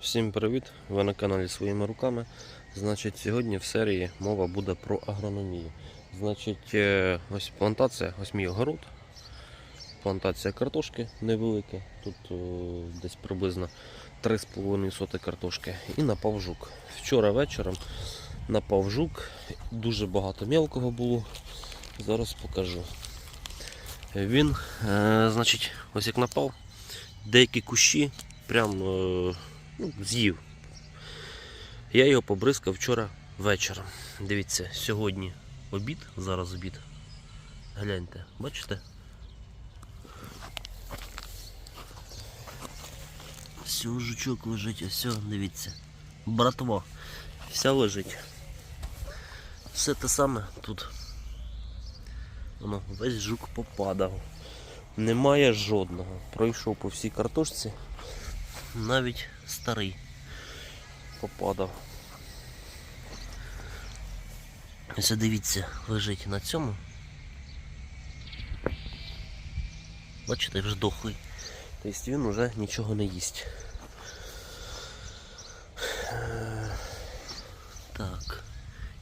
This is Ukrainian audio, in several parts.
Всім привіт! Ви на каналі своїми руками. Значить, сьогодні в серії мова буде про агрономію. Значить, е, ось плантація, ось мій огород. Плантація картошки невелика. Тут е, десь приблизно 3,5 соти картошки. І напав жук. Вчора вечором напав жук. Дуже багато мелкого було. Зараз покажу. Він, е, значить, ось як напав, деякі кущі прям ну, з'їв. Я його побризкав вчора вечором. Дивіться, сьогодні обід, зараз обід. Гляньте, бачите? Все, жучок лежить, ось, дивіться. Братва. Вся лежить. Все те саме тут. Воно, весь жук попадав. Немає жодного. Пройшов по всій картошці. Навіть старий попадав. Ось дивіться, лежить на цьому. Бачите, вже дохлий. Тобто він вже нічого не їсть. Так.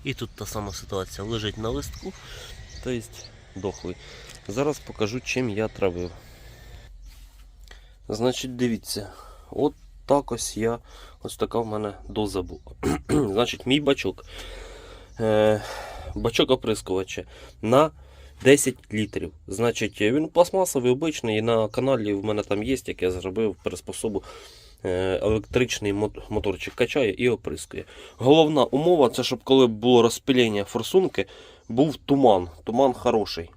І тут та сама ситуація. Лежить на листку, тобто дохлий. Зараз покажу, чим я травив. Значить, дивіться, от так ось я, ось така в мене доза була. Значить, мій бачок. Е, бачок оприскувача на 10 літрів. Значить, він пластмасовий, обичний, і на каналі в мене там є, як я зробив приспособу. е, Електричний моторчик качає і оприскує. Головна умова це щоб коли було розпилення форсунки, був туман. Туман хороший.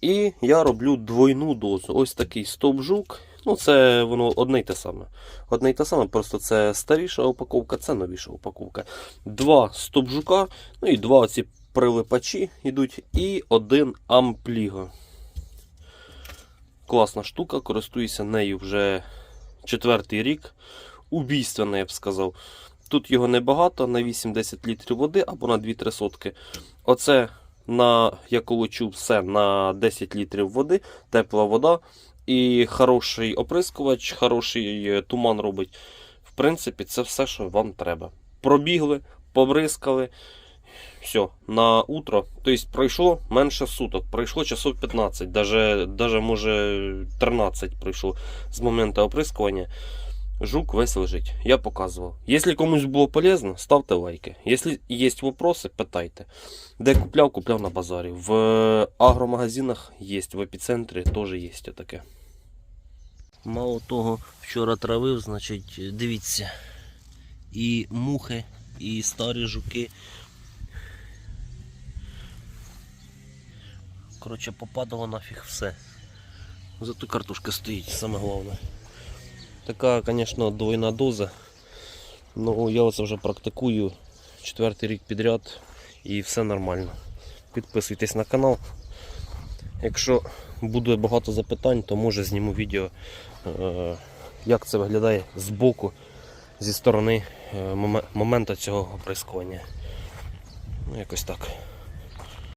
І я роблю двойну дозу. Ось такий стовбжук. Ну, це воно одне й те саме. Одне й те саме, просто це старіша упаковка, це новіша упаковка. Два стовбжука, ну і два оці прилипачі йдуть, і один ампліго. Класна штука, користуюся нею вже четвертий рік. Убійственна, я б сказав. Тут його небагато, на 8-10 літрів води або на 2-3 сотки. Оце на я колочу все на 10 літрів води, тепла вода і хороший оприскувач, хороший е, туман робить. В принципі, це все, що вам треба. Пробігли, побризкали. Все, на утро. Тобто пройшло менше суток, пройшло часов 15, даже, даже може 13 пройшло з моменту оприскування. Жук весь лежить. Я показував. Якщо комусь було полезно, ставте лайки. Якщо є вопроси, питайте. Де купляв, купляв на базарі. В агромагазинах є, в епіцентрі теж є таке. Мало того, вчора травив, значить, дивіться. І мухи, і старі жуки. Коротше, попадало нафіг все. Зато картошка стоїть, саме головне. Така, звісно, двойна доза. Ну, я оце вже практикую четвертий рік підряд і все нормально. Підписуйтесь на канал. Якщо буде багато запитань, то може зніму відео, е, як це виглядає з боку, зі сторони е, моме- моменту цього оприскування. Ну, якось так.